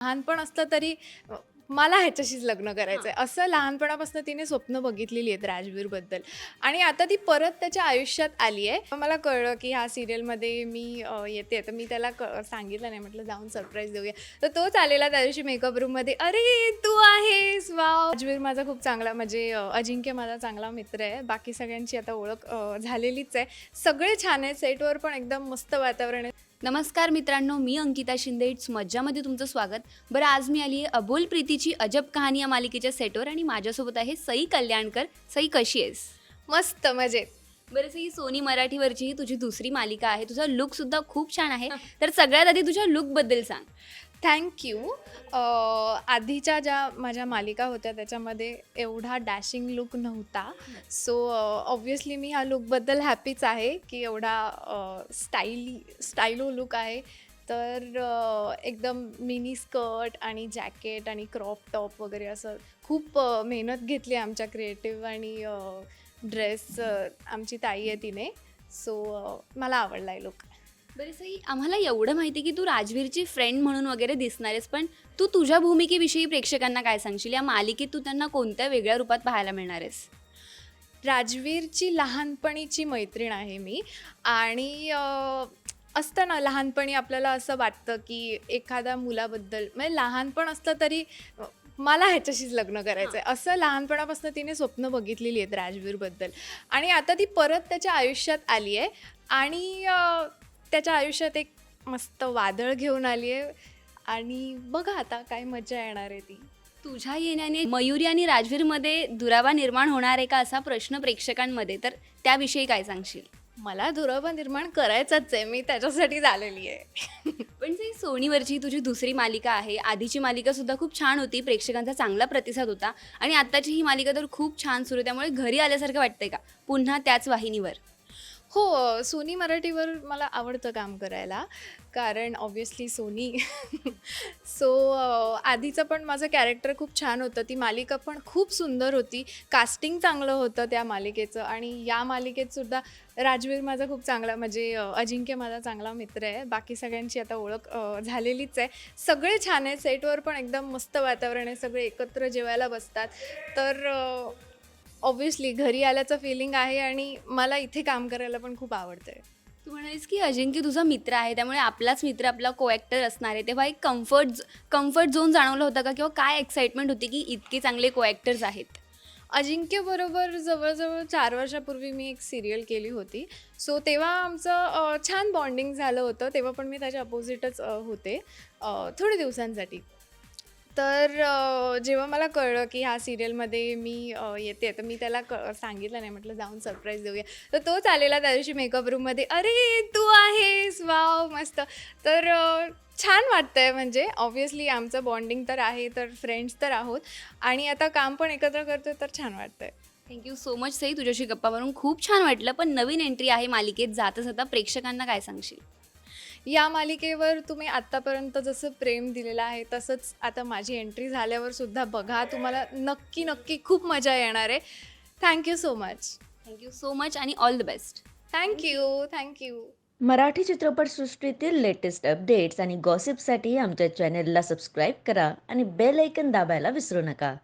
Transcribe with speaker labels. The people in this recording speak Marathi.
Speaker 1: लहानपण असलं तरी मला ह्याच्याशीच लग्न करायचं आहे असं लहानपणापासून तिने स्वप्न बघितलेली आहेत राजवीरबद्दल. आणि आता ती परत त्याच्या आयुष्यात आली आहे. मला कळलं की ह्या सिरियलमध्ये मी येते. तर मी त्याला क सांगितलं नाही. म्हटलं जाऊन सरप्राईज देऊया. तर तोच आलेला त्या दिवशी मेकअप रूममध्ये अरे तू आहेस! वाव! राजवीर माझा खूप चांगला म्हणजे अजिंक्य माझा चांगला मित्र आहे. बाकी सगळ्यांची आता ओळख झालेलीच आहे. सगळे छान आहेत. सेटवर पण एकदम मस्त वातावरण आहे.
Speaker 2: नमस्कार मित्रांनो मी अंकिता शिंदे. इट्स मज्जामध्ये तुमचं स्वागत. बरं आज मी आली आहे अबोल प्रीतीची अजब कहाणी या मालिकेच्या सेटवर आणि माझ्यासोबत आहे सई कल्याणकर. सई कशी आहेस?
Speaker 1: मस्त मजेत.
Speaker 2: बरं सई सोनी मराठीवरची ही तुझी दुसरी मालिका आहे. तुझा लुक सुद्धा खूप छान आहे. तर सगळ्यात आधी तुझ्या लुकबद्दल सांग.
Speaker 1: थँक्यू आधीच्या ज्या माझ्या मालिका होत्या त्याच्यामध्ये एवढा डॅशिंग लुक नव्हता. सो ऑब्वियसली मी ह्या लुकबद्दल हॅपीच आहे की एवढा स्टाईली स्टाईलो लुक आहे. तर एकदम मिनी स्कर्ट आणि जॅकेट आणि क्रॉप टॉप वगैरे असं खूप मेहनत घेतली आमच्या क्रिएटिव्ह आणि ड्रेस आमची ताई आहे तिने. सो मला आवडला आहे लुक
Speaker 2: बरं सई आम्हाला एवढं माहिती आहे की तू राजवीरची फ्रेंड म्हणून वगैरे दिसणार आहेस पण तू तुझ्या भूमिकेविषयी प्रेक्षकांना काय सांगशील? या मालिकेत तू त्यांना कोणत्या वेगळ्या रूपात पाहायला मिळणार आहेस?
Speaker 1: राजवीरची लहानपणीची मैत्रीण आहे मी. आणि असतं ना लहानपणी आपल्याला असं वाटतं की एखाद्या मुलाबद्दल म्हणजे लहानपण असलं तरी मला ह्याच्याशीच लग्न करायचं आहे. असं लहानपणापासून तिने स्वप्न बघितलेली आहेत राजवीरबद्दल. आणि आता ती परत त्याच्या आयुष्यात आली आहे. आणि त्याच्या आयुष्यात एक मस्त वादळ घेऊन आली आहे आणि बघा आता काय मजा येणार आहे ती.
Speaker 2: तुझ्या येण्याने मयुरी आणि राजवीरमध्ये दुरावा निर्माण होणार आहे का असा प्रश्न प्रेक्षकांमध्ये? तर त्याविषयी काय सांगशील?
Speaker 1: मला दुरावा निर्माण करायचाच आहे. मी त्याच्यासाठीच आलेली आहे.
Speaker 2: पण जी सोनीवरची तुझी दुसरी मालिका आहे आधीची मालिका सुद्धा खूप छान होती. प्रेक्षकांचा चांगला प्रतिसाद होता. आणि आत्ताची ही मालिका तर खूप छान सुरू आहे. त्यामुळे घरी आल्यासारखं वाटतंय का? पुन्हा त्याच वाहिनीवर.
Speaker 1: हो सोनी मराठीवर मला आवडतं काम करायला कारण ऑब्व्हियसली सोनी. सो आधीचं पण माझं कॅरेक्टर खूप छान होतं. ती मालिका पण खूप सुंदर होती. कास्टिंग चांगलं होतं त्या मालिकेचं आणि या मालिकेत सुद्धा राजवीर माझा खूप चांगला म्हणजे अजिंक्य माझा चांगला मित्र आहे. बाकी सगळ्यांची आता ओळख झालेलीच आहे. सगळे छान आहे सेटवर पण एकदम मस्त वातावरण आहे. सगळे एकत्र जेवायला बसतात. तर ऑब्व्हियसली घरी आल्याचं फिलिंग आहे आणि मला इथे काम करायला पण खूप आवडतंय.
Speaker 2: तू म्हणालीस की अजिंक्य तुझा मित्र आहे त्यामुळे आपलाच मित्र आपला को ॲक्टर असणार आहे. तेव्हा एक कम्फर्ट कम्फर्ट झोन जाणवलं होतं का? किंवा काय एक्साइटमेंट होती की इतके चांगले को ॲक्टर्स आहेत
Speaker 1: अजिंक्यबरोबर जवळजवळ चार वर्षापूर्वी मी एक सिरियल केली होती. सो तेव्हा आमचं छान बॉन्डिंग झालं होतं. तेव्हा पण मी त्याच्या अपोजिटच होते. अ, थोडे दिवसांसाठी. तर जेव्हा मला कळलं की ह्या सिरियलमध्ये मी येते तर मी त्याला क सांगितलं नाही. म्हटलं जाऊन सरप्राईज देऊया. तर तोच आलेला त्या दिवशी मेकअप रूममध्ये अरे तू आहेस! वाव मस्त. तर छान छान वाटतंय म्हणजे. ऑब्व्हियसली आमचं बॉन्डिंग तर आहे तर फ्रेंड्स तर आहोत. आणि आता काम पण एकत्र करतोय तर छान वाटतंय.
Speaker 2: Thank you so much Sai. तुझ्याशी गप्पा मारून खूप छान वाटलं. पण नवीन एंट्री आहे मालिकेत. जाता जाता प्रेक्षकांना काय सांगशील?
Speaker 1: या मालिकेवर तुम्ही आत्तापर्यंत जसं प्रेम दिलेलं आहे तसंच आता माझी एंट्री झाल्यावर सुद्धा बघा तुम्हाला नक्की नक्की खूप मजा येणार आहे. Thank you so much
Speaker 2: thank you so much आणि all the best
Speaker 1: thank you thank you
Speaker 3: Marathi चित्रपटसृष्टीतील लेटेस्ट अपडेट्स आणि गॉसिपसाठी आमच्या चॅनेलला सबस्क्राईब करा आणि बेल ऐकन दाबायला विसरू नका.